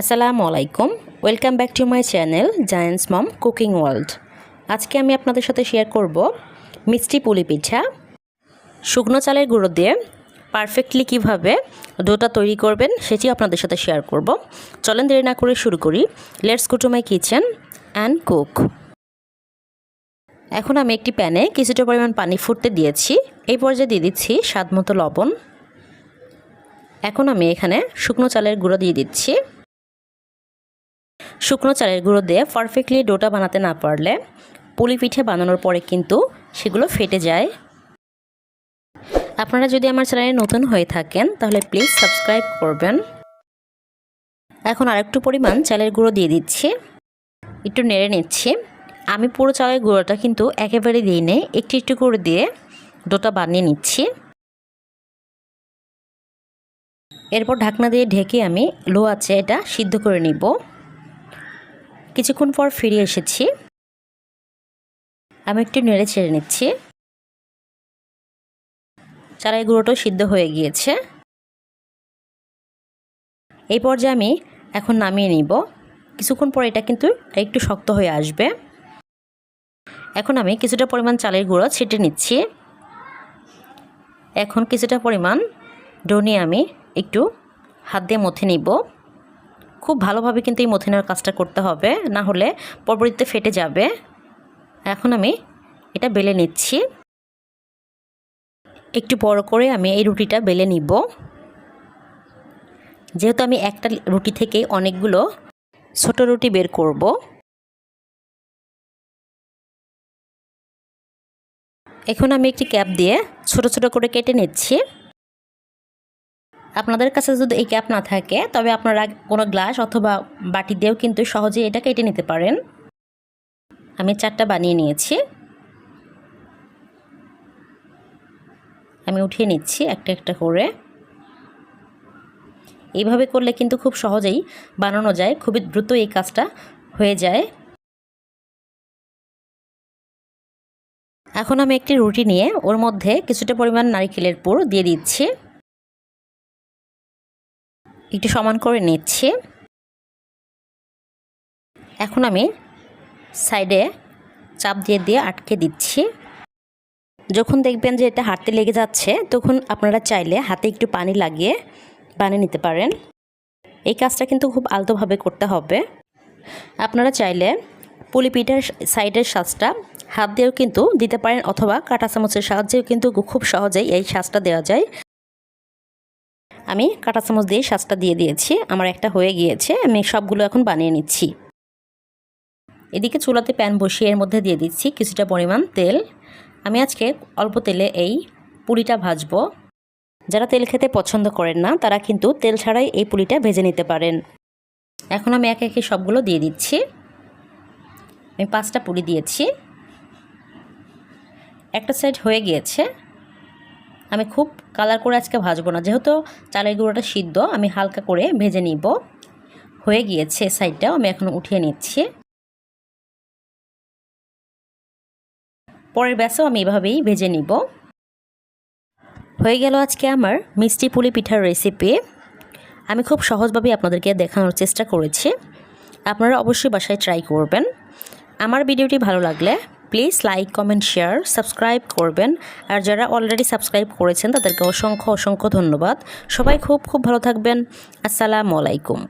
আসসালামু আলাইকুম welcome back to my channel giants mom cooking world আজকে আমি আপনাদের সাথে শেয়ার করব মিষ্টি পুলি পিঠা। শুকনো চালের গুঁড়ো দিয়ে পারফেক্টলি কীভাবে ডোটা তৈরি করবেন সেটি আপনাদের সাথে শেয়ার করব। চলেন দেরি না করে শুরু করি। Let's go to my kitchen and cook এখন আমি একটি প্যানে কিছুটা পরিমাণ পানি ফুটতে দিয়েছি। এই পর্যায়ে দিয়ে দিচ্ছি স্বাদ মতো লবণ। এখন আমি এখানে শুকনো চালের গুঁড়ো দিয়ে দিচ্ছি। শুকনো চালের গুঁড়ো দিয়ে পারফেক্টলি ডোটা বানাতে না পারলে পুলি পিঠে বানানোর পরে কিন্তু সেগুলো ফেটে যায়। আপনারা যদি আমার চ্যানেলে নতুন হয়ে থাকেন, তাহলে প্লিজ সাবস্ক্রাইব করবেন। এখন আরেকটু পরিমাণ চালের গুঁড়ো দিয়ে দিচ্ছি। একটু নেড়ে নিচ্ছি। আমি পুরো চালের গুঁড়োটা কিন্তু একেবারে দিই নেই একটু একটু করে দিয়ে ডোটা বানিয়ে নিচ্ছি। এরপর ঢাকনা দিয়ে ঢেকে আমি লো আছে এটা সিদ্ধ করে নিব। কিছুক্ষণ পর ফিরে এসেছি। আমি একটু নেড়ে ছেড়ে নিচ্ছি। চালের গুঁড়োটাও সিদ্ধ হয়ে গিয়েছে। এই পর্যায়ে আমি এখন নামিয়ে নিব। কিছুক্ষণ পর এটা কিন্তু একটু শক্ত হয়ে আসবে। এখন আমি কিছুটা পরিমাণ চালের গুঁড়ো ছিটে নিচ্ছি। এখন কিছুটা পরিমাণ ডো নিয়ে আমি একটু হাত দিয়ে মথে নিব। খুব ভালোভাবে কিন্তু এই মথে নেওয়ার কাজটা করতে হবে, না হলে পরবর্তীতে ফেটে যাবে। এখন আমি এটা বেলে নিচ্ছি। একটু বড় করে আমি এই রুটিটা বেলে নিব। যেহেতু আমি একটা রুটি থেকে অনেকগুলো ছোট রুটি বের করব। এখন আমি একটি ক্যাপ দিয়ে ছোট ছোট করে কেটে নিচ্ছি। আপনাদের কাছে যদি এই ক্যাপ না থাকে, তবে আপনারা কোনো গ্লাস অথবা বাটি দিয়েও কিন্তু সহজে এটা কেটে নিতে পারেন। আমি চারটা বানিয়ে নিয়েছি। আমি উঠিয়ে নিচ্ছি একটা একটা করে। এইভাবে করলে কিন্তু খুব সহজেই বানানো যায়, খুবই দ্রুত এই কাজটা হয়ে যায়। এখন আমি একটি রুটি নিয়ে ওর মধ্যে কিছুটা পরিমাণ নারিকেলের পুর দিয়ে দিচ্ছি। একটু সমান করে নিচ্ছি। এখন আমি সাইডে চাপ দিয়ে দিয়ে আটকে দিচ্ছি। যখন দেখবেন যে এটা হাতে লেগে যাচ্ছে, তখন আপনারা চাইলে হাতে একটু পানি লাগিয়ে বানিয়ে নিতে পারেন। এই কাজটা কিন্তু খুব আলতোভাবে করতে হবে। আপনারা চাইলে পুলি পিঠার সাইডের সাজটা হাত দিয়েও কিন্তু দিতে পারেন অথবা কাঁটা চামচের সাহায্যেও কিন্তু খুব সহজেই এই সাজটা দেওয়া যায়। আমি কাঁটা চামচ দিয়ে সাজটা দিয়ে দিয়েছি। আমার একটা হয়ে গিয়েছে, আমি সবগুলো এখন বানিয়ে নিচ্ছি। এদিকে চুলাতে প্যান বসিয়ে এর মধ্যে দিয়ে দিচ্ছি কিছুটা পরিমাণ তেল। আমি আজকে অল্প তেলে এই পুরিটা ভাজবো। যারা তেল খেতে পছন্দ করেন না, তারা কিন্তু তেল ছাড়াই এই পুলিটা ভেজে নিতে পারেন। এখন আমি একে একে সবগুলো দিয়ে দিচ্ছি। আমি পাঁচটা পুরি দিয়েছি। একটা সাইড হয়ে গিয়েছে। আমি খুব কালার করে আজকে ভাজবো না। যেহেতু চালের গুঁড়োটা সিদ্ধ, আমি হালকা করে ভেজে নিব। হয়ে গিয়েছে সাইডটাও আমি এখন উঠিয়ে নিচ্ছি। পরের ব্যাসও আমি এভাবেই ভেজে নিব। হয়ে গেল আজকে আমার মিষ্টি পুলি পিঠার রেসিপি আমি খুব সহজভাবে আপনাদেরকে দেখানোর চেষ্টা করেছি। আপনারা অবশ্যই বাসায় ট্রাই করবেন। আমার ভিডিওটি ভালো লাগলে please like, comment, share, subscribe করবেন। আর যারা অলরেডি সাবস্ক্রাইব করেছেন, তাদেরকে অসংখ্য অসংখ্য ধন্যবাদ। সবাই খুব খুব ভালো থাকবেন। আসসালামু আলাইকুম।